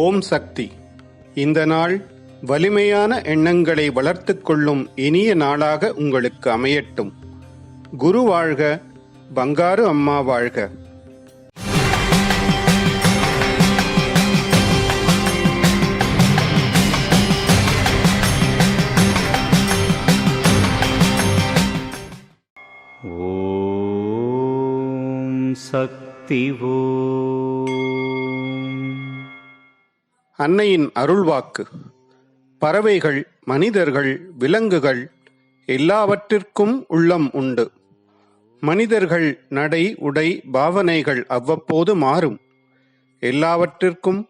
ஓம் சக்தி. இந்த நாள் வலிமையான எண்ணங்களை வளர்த்துக் கொள்ளும் இனிய நாளாக உங்களுக்கு அமையட்டும். குரு வாழ்க பங்காரு அம்மா வாழ்க. ॐ சக்தி ஓ அன்னையின் அருள்வாக்கு. பறவைகள் மனிதர்கள் விலங்குகள் எல்லாவற்றிற்கும் உள்ளம் உண்டு. மனிதர்கள் நடை உடை பாவனைகள் அவ்வப்போது மாறும். எல்லாவற்றிற்கும்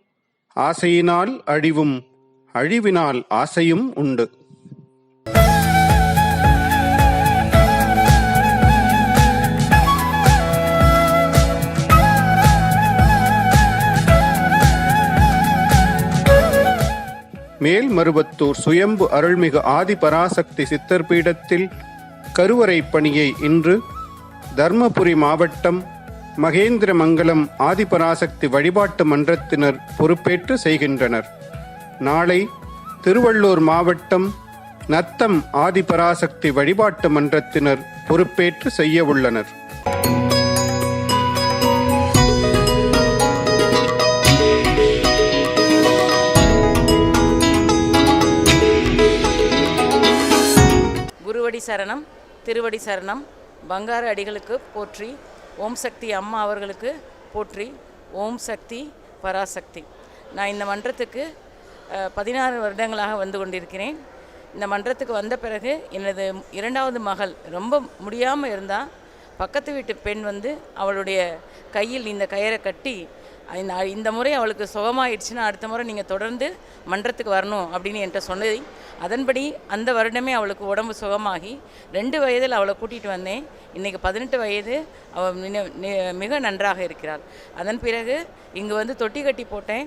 ஆசையினால் அழிவும் அழிவினால் ஆசையும் உண்டு. மேல்மருவத்தூர் சுயம்பு அருள்மிகு ஆதிபராசக்தி சித்தர் பீடத்தில் கருவறை பணியை இன்று தர்மபுரி மாவட்டம் மகேந்திரமங்கலம் ஆதிபராசக்தி வழிபாட்டு மன்றத்தினர் பொறுப்பேற்று செய்கின்றனர். நாளை திருவள்ளூர் மாவட்டம் நத்தம் ஆதிபராசக்தி வழிபாட்டு மன்றத்தினர் பொறுப்பேற்று செய்ய உள்ளனர். திருவடி சரணம் திருவடி சரணம். பங்கார அடிகளுக்கு போற்றி ஓம் சக்தி அம்மா அவர்களுக்கு போற்றி ஓம் சக்தி பராசக்தி. நான் இந்த மன்றத்துக்கு பதினாறு வருடங்களாக வந்து கொண்டிருக்கிறேன். இந்த மன்றத்துக்கு வந்த பிறகு எனது இரண்டாவது மகள் ரொம்ப முடியாமல் இருந்தால் பக்கத்து வீட்டு பெண் வந்து அவளுடைய கையில் இந்த கயிறை கட்டி இந்த இந்த முறை அவளுக்கு சுகமாயிடுச்சுன்னா அடுத்த முறை நீங்கள் தொடர்ந்து மன்றத்துக்கு வரணும் அப்படின்னு என்கிட்ட சொன்னதை அதன்படி அந்த வருடமே அவளுக்கு உடம்பு சுகமாகி ரெண்டு வயதில் அவளை கூட்டிகிட்டு வந்தேன். இன்றைக்கி பதினெட்டு வயது அவள் மிக நன்றாக இருக்கிறாள். அதன் பிறகு இங்கே வந்து தொட்டி கட்டி போட்டேன்.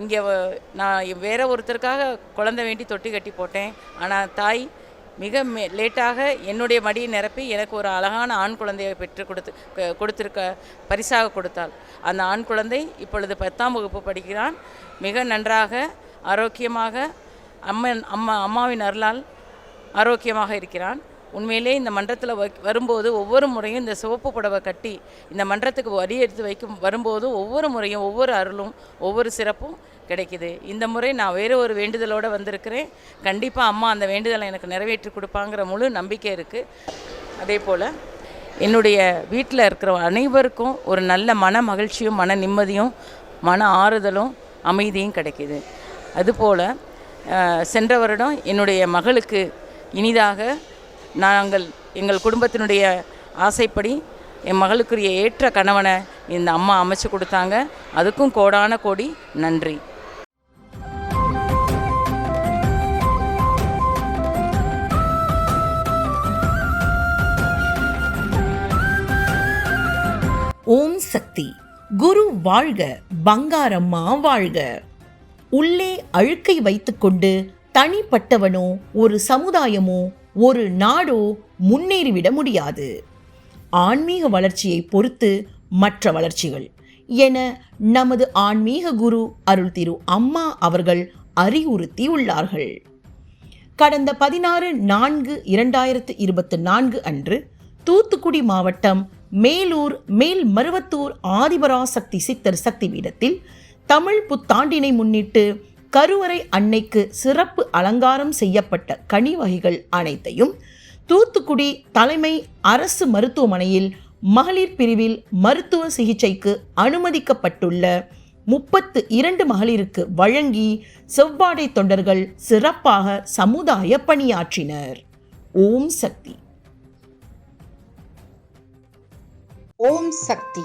இங்கே நான் வேற ஒருத்தருக்காக குழந்தை வேண்டி தொட்டி கட்டி போட்டேன். ஆனால் தாய் மிக மே லேட்டாக என்னுடைய மடியை நிரப்பி எனக்கு ஒரு அழகான ஆண் குழந்தையை பெற்று கொடுத்து கொடுத்துருக்க கொடுத்திருக்க பரிசாக கொடுத்தாள். அந்த ஆண் குழந்தை இப்பொழுது பத்தாம் வகுப்பு படிக்கிறான். மிக நன்றாக ஆரோக்கியமாக அம்மன் அம்மா அம்மாவின் அருளால் ஆரோக்கியமாக இருக்கிறான். உண்மையிலே இந்த மன்றத்தில் வரும்போது ஒவ்வொரு முறையும் இந்த சிவப்பு புடவை கட்டி இந்த மன்றத்துக்கு வரி எடுத்து வைக்கும் வரும்போது ஒவ்வொரு முறையும் ஒவ்வொரு அருளும் ஒவ்வொரு சிறப்பும் கிடைக்குது. இந்த முறை நான் வேறு ஒரு வேண்டுதலோடு வந்திருக்கிறேன். கண்டிப்பாக அம்மா அந்த வேண்டுதலை எனக்கு நிறைவேற்றி கொடுப்பாங்கிற முழு நம்பிக்கை இருக்குது அதே போல் என்னுடைய வீட்டில் இருக்கிற அனைவருக்கும் ஒரு நல்ல மன மகிழ்ச்சியும் மன நிம்மதியும் மன ஆறுதலும் அமைதியும் கிடைக்கிது. அதுபோல் சென்ற வருடம் என்னுடைய மகளுக்கு இனிதாக நாங்கள் எங்கள் குடும்பத்தினுடைய ஆசைப்படி என் மகளுக்குரிய ஏற்ற கணவனை இந்த அம்மா அமைச்சு கொடுத்தாங்க. அதுக்கும் கோடான கோடி நன்றி. ஓம் சக்தி. குரு வாழ்க பங்காரம்மா வாழ்க. உள்ளே அழுக்கை வைத்துக்கொண்டு தனிப்பட்டவனோ ஒரு சமுதாயமோ ஒரு நாடோ முன்னேறிவிட முடியாது. ஆன்மீக வளர்ச்சியை பொறுத்து மற்ற வளர்ச்சிகள் என நமது ஆன்மீக குரு அருள் திரு அம்மா அவர்கள் அறிவுறுத்தி உள்ளார்கள் கடந்த பதினாறு நான்கு இரண்டாயிரத்து இருபத்தி நான்கு அன்று தூத்துக்குடி மாவட்டம் மேலூர் மேல் மருவத்தூர் ஆதிபராசக்தி சித்தர் சக்தி பீடத்தில் தமிழ் புத்தாண்டினை முன்னிட்டு கருவறை அன்னைக்கு சிறப்பு அலங்காரம் செய்யப்பட்ட கனி வகைகள் அனைத்தையும் தூத்துக்குடி தலைமை அரசு மருத்துவமனையில் மகளிர் பிரிவில் மருத்துவ சிகிச்சைக்கு அனுமதிக்கப்பட்டுள்ள முப்பத்து இரண்டு மகளிருக்கு வழங்கி செவ்வாடை தொண்டர்கள் சிறப்பாக சமுதாய பணியாற்றினர். ஓம் சக்தி. ஓம் சக்தி.